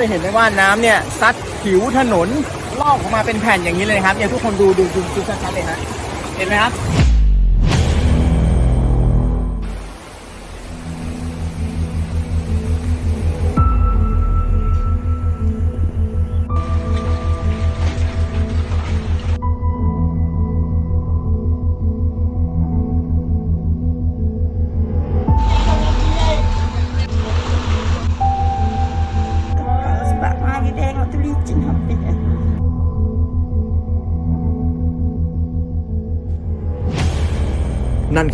จะเห็นได้ว่าน้ำเนี่ยซัดผิวถนนลอกออกมาเป็นแผ่นอย่างนี้เลยครับเนี่ยทุกคนดูดูดูดูชัดๆเลยฮะเห็นไหมครับ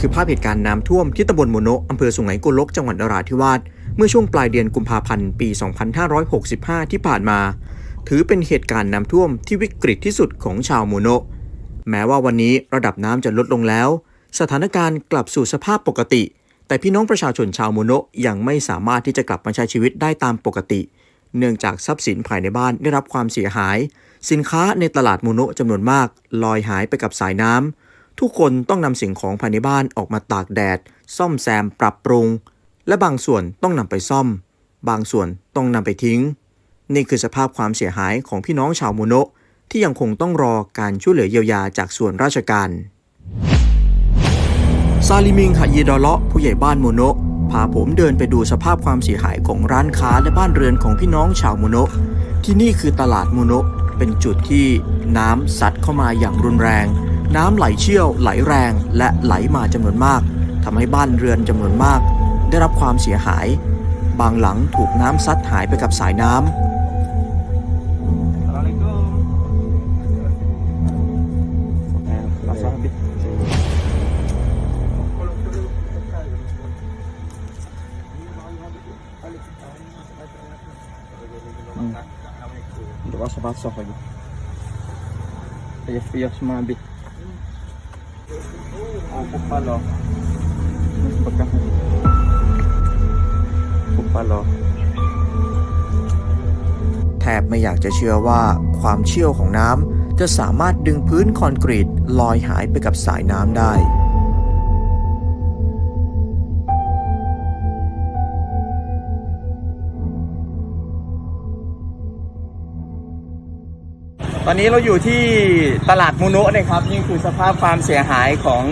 คือภาพเหตุการณ์น้ำท่วมที่ตำบลโมโนะอำเภอสุไหงโกลกจังหวัดนราธิวาสเมื่อช่วงปลายเดือนกุมภาพันธ์ปี 2565 ที่ผ่านมา ถือเป็นเหตุการณ์น้ำท่วมที่วิกฤตที่สุดของชาวโมโนะแม้ว่าวันนี้ระดับน้ำจะลดลงแล้ว สถานการณ์กลับสู่สภาพปกติ แต่พี่น้องประชาชนชาวโมโนะยังไม่สามารถที่จะกลับมาใช้ชีวิตได้ตามปกติ เนื่องจากทรัพย์สินภายในบ้านได้รับความเสียหาย สินค้าในตลาดโมโนะจำนวนมาก ลอยหายไปกับสายน้ำ ทุกคนต้องนำสิ่งของภายในบ้านออกมาตากแดด ซ่อมแซมปรับปรุง และบางส่วนต้องนำไปซ่อม บางส่วนต้องนำไปทิ้ง นี่คือสภาพความเสียหายของพี่น้องชาวโมโนะที่ยังคงต้องรอการช่วยเหลือเยียวยาจากส่วนราชการ ซาลิมิงขยีดอเลาะผู้ใหญ่บ้านโมโนะพาผมเดินไปดูสภาพความเสียหายของร้านค้าและบ้านเรือนของพี่น้องชาวโมโนะที่นี่คือตลาดโมโนะเป็นจุดที่น้ำซัดเข้ามาอย่างรุนแรง น้ำไหลเชี่ยวไหลแรงและไหลมาจำนวนมากทำให้บ้านเรือนจำนวนมาก ได้รับความเสียหาย บางหลังถูกน้ำซัดหายไปกับสายน้ำ Untuk basah-basah lagi. Payah-payah semua habis. Oh, palo. Pagka. Palo. แทบไม่อยากจะเชื่อว่าความเชี่ยวของน้ำจะสามารถดึงพื้นคอนกรีตลอยหายไปกับสายน้ำได้ ตอนนี้เราอยู่ที่ตลาดมูโนะนะครับนี่คือสภาพความเสียหายของ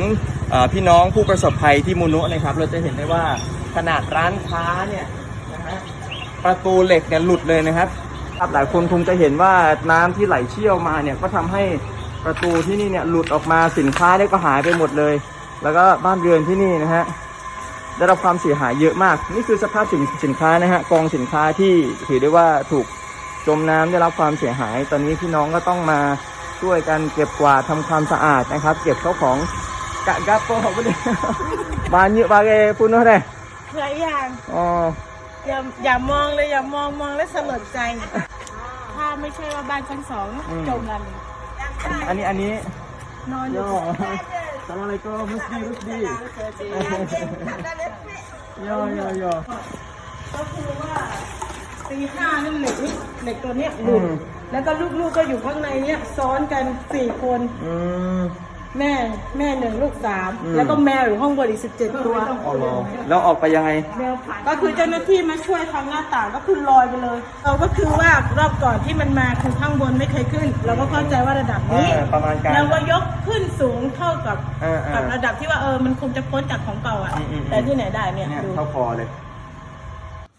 อพี่น้องผู้ประสบภัยที่มูโนะนะครับ เราจะเห็นได้ว่าขนาดร้านค้าเนี่ยนะฮะประตูเหล็กเนี่ยหลุดเลยนะครับครับหลายคนคงจะเห็นว่าน้ำที่ไหลเชี่ยวมาเนี่ยก็ทำให้ประตูที่นี่เนี่ยหลุดออกมาสินค้าเนี่ยก็หายไปหมดเลย แล้วก็บ้านเรือนที่นี่นะฮะได้รับความเสียหายเยอะมาก นี่คือสภาพสินสินค้านะฮะกองสินค้าที่ถือได้ว่าถูก จมน้ำได้รับความเสียหาย ตอนนี้พี่น้องก็ต้องมาช่วยกันเก็บกวาดทำความสะอาดนะครับ เก็บเข้าของกะกัปโปะก็ได้บานเยอะบาเกพูดโน้ตเลยหลายอย่างอ๋ออย่าอย่ามองเลยอย่ามองมองแล้วสลดใจ ถ้าไม่ใช่ว่าบ้านชั้นสองจมแล้วนี่อันนี้อันนี้นอนอยู่ย่อสลามอะลัยกุมมุสดีมุสดีย่อย่อย่อก็คือว่า ตีห้านั่นเหล็กนี่เหล็กตัวเนี้ยหลุดอืม แล้วก็ลูกๆก็อยู่ข้างในเนี้ยซ้อนกันสี่คน อืม แม่แม่หนึ่งลูกสามอืม แล้วก็แมวอยู่ห้องบนอีกสิบเจ็ดตัว อ๋อเหรอแล้วออกไปยังไง ก็คือเจ้าหน้าที่มาช่วยทางหน้าต่างก็คือลอยไปเลย เราก็คือว่ารอบก่อนที่มันมาคือข้างบนไม่เคยขึ้น เราก็เข้าใจว่าระดับนี้ เออประมาณการเราก็ยกขึ้นสูงเท่ากับเออเออกับระดับที่ว่าเออมันคงจะพ้นจากของเก่าอะ อืมอืมแต่ที่ไหนได้เนี่ยเนี่ยดูเข้าคอเลย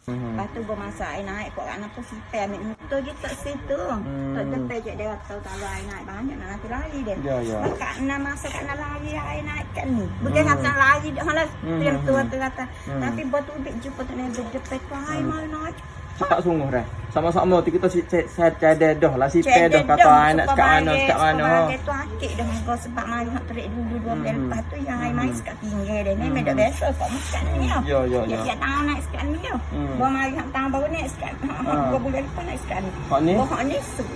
อืม Lepas tu bermasak air naik Kau anak pun sipai ambil motor je tak situ Hmm. Tak tepi je dia tahu tahu air naik banyak nak nanti lari dia Ya, ya. Kat nak masak kat nak lari air naik kat ni Bukan kata lari dia Hala Hmm, Tiap hmm, tu hmm. kata kata Hmm. Tapi buat tu dek jumpa tak nak Dia pekan air mau naik Cepat sungguh dah. Sama-sama kita si saya ada dah lah si teh dah kata ai nak sekat mana sekat mana. ha. Sebagai tu akik dah Kau sebab mari nak terik dulu Dua Hmm. bulan lepas tu Yang air main sekat tinggal dia Ni memang biasa Kau makan ni Ya ya Dia ya. tiap tahun naik sekat ni Hmm. Bawa mari nak tahun baru naik sekat Ah. Dua bulan lepas naik sekat ni Hak ni? Bawa ni sup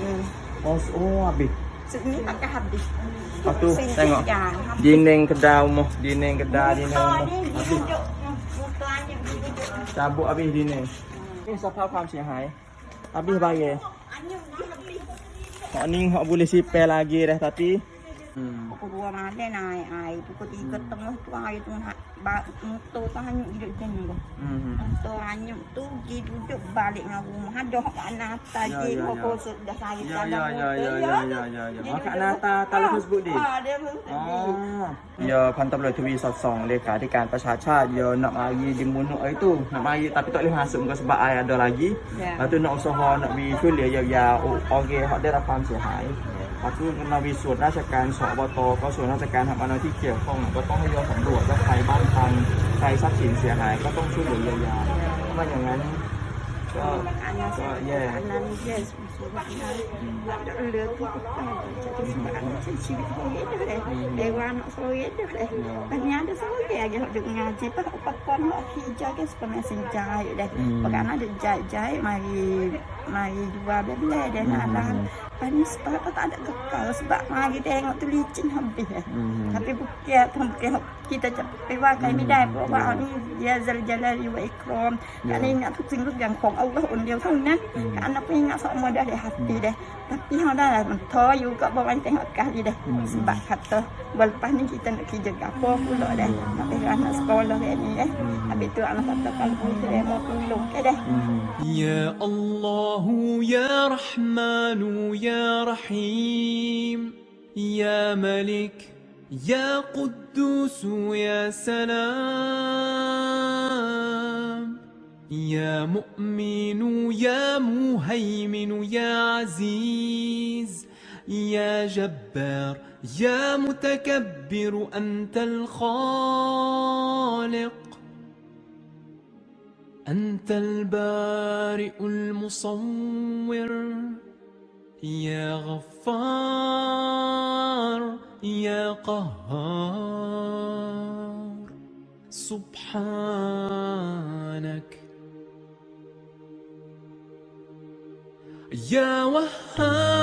Oh, oh habis. Ni pakai habis Lepas tu tengok. habis. Dinding kedai rumah, dinding kedai dinding Oh, rumah. Habis. Cabut habis dinding. Ini sepah faham sih. Habis bagi. Kok boleh sipel lagi dah tapi. Hmm. Pukul 2 malam naik air. Pukul 3 hmm. tengah tu air tu nak motor tu hanyut duduk macam ni tu. Mm -hmm. Motor hanyut tu pergi duduk balik dengan rumah. Ada hak kat Nata je. Ya, ya. ya. Dah sari ya ya, ya, ya, ya, ya, ah, ah, ah. ya, ya, ya, ya. Kat Nata, tak lah sebut dia. Ha, dia sebut dia. Ya, pantam lah tuwi sosong. Leka di kan pasal pasacat. Ya, nak mari di munuk air tu. Nak mari tapi tak boleh masuk muka sebab air ada lagi. Lepas tu nak usaha, nak pergi kuliah. Ya, ya, orang Okey, hak dia dah faham sihat. Ya. ขอโอเคเรามเสียหาย lepas tu นาวีส่วนราชการสอบตก็ส่วนราชการทำอะไรที่เกี่ยวข้องก็ต้องให้ยอสำรวจว่าใครบ้านพังใครทรัพย์สินเสียหายก็ต้องช่วยเหลือเยียวยาถ้าไม่อย่างนั้นก็ก็แย่ เลือกทุกอย่างจะเป็นบ้านฉันชีวิตเด็กเลยเด็กวันสวยเด็กเลยปัญญาเด็กสวยเด็กเลยดึงงานจีบอุปกรณ์มาขี่จักรยานสปอร์ตเซนจ่ายเด็กประกันน่าจะจ่ายมามาดูว่าเบ็ดเลยเด็กน่ารักปัญญาสปอร์ตก็ต้องเด็กก็เก่าสปอร์ตมาที่เด็กก็ต้องรีชินทำไปแต่ปุ๊กแกทำแกคิดจะไปว่าใครไม่ได้เพราะว่าอันนี้ยาจะจะเลยอยู่ไอ้ครอมอันนี้เนี่ยทุกสิ่งทุกอย่างของเอาแค่คนเดียวเท่านั้นอันนั้นเป็นงานสมมติได้ dah hati hmm. dah. Tapi hang dah lah mentor juga bawa main tengok kali dah. Hmm. Sebab kata berlepas ni kita nak kerja apa pula dah. Hmm. Nak pergi anak sekolah ni ni eh. Habis tu anak kata kalau kita dah mau tolong eh, ke dah. Ya Allah, Ya Rahman, Ya Rahim. Ya Malik, Ya Quddus, Ya Salam. يا مؤمن يا مهيمن يا عزيز يا جبار يا متكبر أنت الخالق. أنت البارئ المصور. يا غفار يا قهار. سبحانك يا وهاب